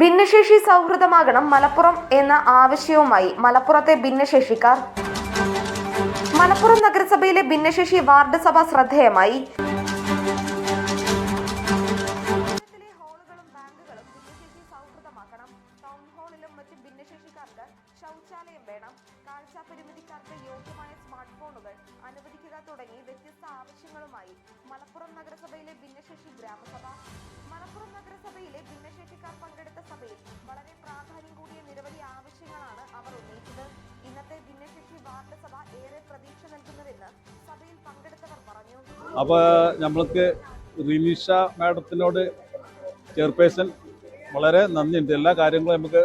ഭിന്നശേഷി സൗഹൃദമാകണം മലപ്പുറം എന്ന ആവശ്യവുമായി മലപ്പുറത്തെ ഭിന്നശേഷിക്കാർ. മലപ്പുറം നഗരസഭയിലെ ഭിന്നശേഷി വാർഡ് സഭ ശ്രദ്ധേയമായി. ശൗചാലയം വേണം. കാഴ്ച പരിമിതിക്കാർക്ക് യോഗ്യമായ സ്മാർട്ട് ഫോണുകൾ അനുവദിക്കുക തുടങ്ങി വ്യത്യസ്ത ആവശ്യങ്ങളുമായി മലപ്പുറം നഗരസഭയിലെ ഭിന്നശേഷി അപ്പോൾ നമ്മൾക്ക് റിനീഷ മാഡത്തിനോട് ചെയർപേഴ്സൺ വളരെ നന്ദിയുണ്ട്. എല്ലാ കാര്യങ്ങളും നമുക്ക്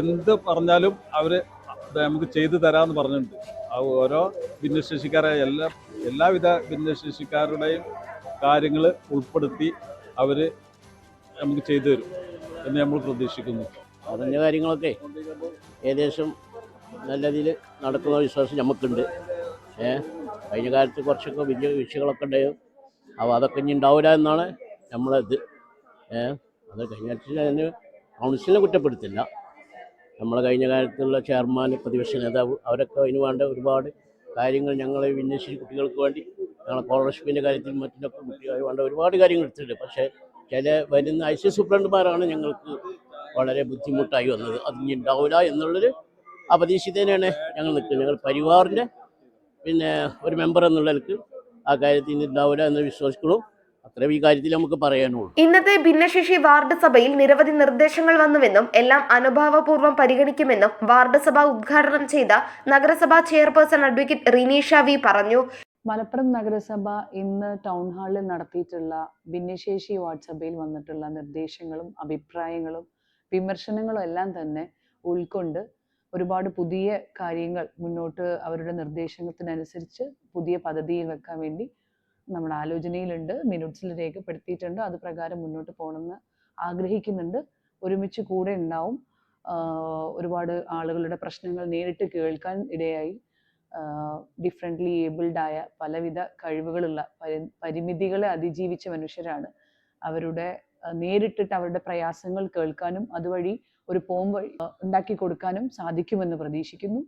എന്ത് പറഞ്ഞാലും അവർ നമുക്ക് ചെയ്തു തരാമെന്ന് പറഞ്ഞിട്ടുണ്ട്. ഓരോ ഭിന്നശേഷിക്കാരെ എല്ലാ എല്ലാവിധ ഭിന്നശേഷിക്കാരുടെയും കാര്യങ്ങൾ ഉൾപ്പെടുത്തി അവർ നമുക്ക് ചെയ്തു തരും എന്ന് നമ്മൾ പ്രതീക്ഷിക്കുന്നു. അതിന്റെ കാര്യങ്ങളൊക്കെ. ഏകദേശം നല്ല രീതിയിൽ നടക്കുന്ന വിശ്വാസം നമുക്കുണ്ട് ഏ? കഴിഞ്ഞ കാലത്ത് കുറച്ചൊക്കെ വലിയ വീഴ്ചകളൊക്കെ ഉണ്ടായിരുന്നു അപ്പോൾ അതൊക്കെ ഇനി ഉണ്ടാവില്ല എന്നാണ് നമ്മളെ ഇത്. ഏഹ് അത് കഴിഞ്ഞ അതിന് കൗൺസിലിനെ കുറ്റപ്പെടുത്തില്ല. നമ്മൾ കഴിഞ്ഞ കാലത്തുള്ള ചെയർമാൻ പ്രതിപക്ഷ നേതാവ് അവരൊക്കെ അതിന് വേണ്ട ഒരുപാട് കാര്യങ്ങൾ ഞങ്ങളെ ഭിന്നശേഷി കുട്ടികൾക്ക് വേണ്ടി ഞങ്ങളെ സ്കോളർഷിപ്പിന്റെ കാര്യത്തിൽ മറ്റൊക്കെ കുട്ടികൾ വേണ്ട ഒരുപാട് കാര്യങ്ങൾ എടുത്തിട്ടുണ്ട്. പക്ഷേ ചില വരുന്ന ഐ സി സൂപ്രണ്ടുമാരാണ് ഞങ്ങൾക്ക് വളരെ ബുദ്ധിമുട്ടായി വന്നത്. അത് ഇനി ഉണ്ടാവില്ല എന്നുള്ളൊരു അപ്രതീക്ഷിതനെയാണ് ഞങ്ങൾ നിൽക്കുന്നത്. ഞങ്ങൾ പരിവാറിന്റെ പിന്നെ ഒരു മെമ്പർ എന്നുള്ള നിലയ്ക്ക് ആ കാര്യത്തിൽ ഉണ്ടാവില്ല എന്ന് വിശ്വസിക്കുന്നു. അത്രയും ഈ കാര്യത്തിൽ നമുക്ക് പറയാനുള്ളൂ. ഇന്നത്തെ ഭിന്നശേഷി വാർഡ് സഭയിൽ നിരവധി നിർദ്ദേശങ്ങൾ വന്നുവെന്നും എല്ലാം അനുഭാവപൂർവം പരിഗണിക്കുമെന്നും വാർഡ് സഭ ഉദ്ഘാടനം ചെയ്ത നഗരസഭാ ചെയർപേഴ്സൺ അഡ്വക്കേറ്റ് റിനീഷ വി പറഞ്ഞു. മലപ്പുറം നഗരസഭ ഇന്ന് ടൗൺ ഹാളിൽ നടത്തിയിട്ടുള്ള ഭിന്നശേഷി വാർഡ് സഭയിൽ വന്നിട്ടുള്ള നിർദ്ദേശങ്ങളും അഭിപ്രായങ്ങളും വിമർശനങ്ങളും എല്ലാം തന്നെ ഉൾക്കൊണ്ട് ഒരുപാട് പുതിയ കാര്യങ്ങൾ മുന്നോട്ട് അവരുടെ നിർദ്ദേശത്തിനനുസരിച്ച് പുതിയ പദ്ധതിയിൽ വെക്കാൻ വേണ്ടി നമ്മൾ ആലോചനയിലുണ്ട് മിനിറ്റ്സിൽ രേഖപ്പെടുത്തിയിട്ടുണ്ട് അത് പ്രകാരം മുന്നോട്ട് പോകണമെന്ന് ആഗ്രഹിക്കുന്നുണ്ട്. ഒരുമിച്ച് കൂടെ ഉണ്ടാവും. ഒരുപാട് ആളുകളുടെ പ്രശ്നങ്ങൾ നേരിട്ട് കേൾക്കാൻ ഇടയായി. ഡിഫറെന്റ്ലി ഏബിൾഡ് ആയ പലവിധ കഴിവുകളുള്ള പരിമിതികളെ അതിജീവിച്ച മനുഷ്യരാണ് അവരുടെ നേരിട്ടിട്ട് അവരുടെ പ്രയാസങ്ങൾ കേൾക്കാനും അതുവഴി ഒരു പോം വഴി ഉണ്ടാക്കി കൊടുക്കാനും സാധിക്കുമെന്ന് പ്രതീക്ഷിക്കുന്നു.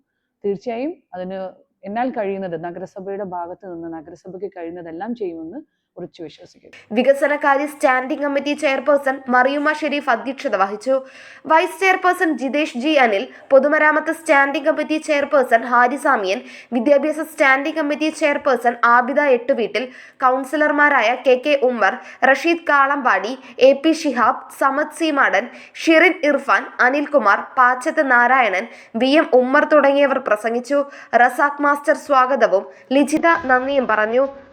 തീർച്ചയായും അതിന് എന്നാൽ കഴിയുന്നത് നഗരസഭയുടെ ഭാഗത്ത് നിന്ന് നഗരസഭയ്ക്ക് കഴിയുന്നതെല്ലാം ചെയ്യുമെന്ന് ഉറച്ചു വിശ്വസിക്കുന്നു. വികസനകാര്യ standing committee chairperson Mariyuma Sharif അധ്യക്ഷത വഹിച്ചു. Vice chairperson Jitesh G Anil പൊതുമരാമത്ത് സ്റ്റാൻഡിംഗ് കമ്മിറ്റി ചെയർപേഴ്സൺ ഹാരിസാമിയൻ വിദ്യാഭ്യാസ സ്റ്റാൻഡിംഗ് കമ്മിറ്റി ചെയർപേഴ്സൺ ആബിദ എട്ടുവീട്ടിൽ കൗൺസിലർമാരായ K K Ummer Rasheed Kalambadi A P Shihab Samad C Madan Shirin Irfan Anilkumar Pachath Narayanan V M Ummer തുടങ്ങിയവർ പ്രസംഗിച്ചു. Razak master സ്വാഗതവും. ലിജിത നന്ദിയും പറഞ്ഞു.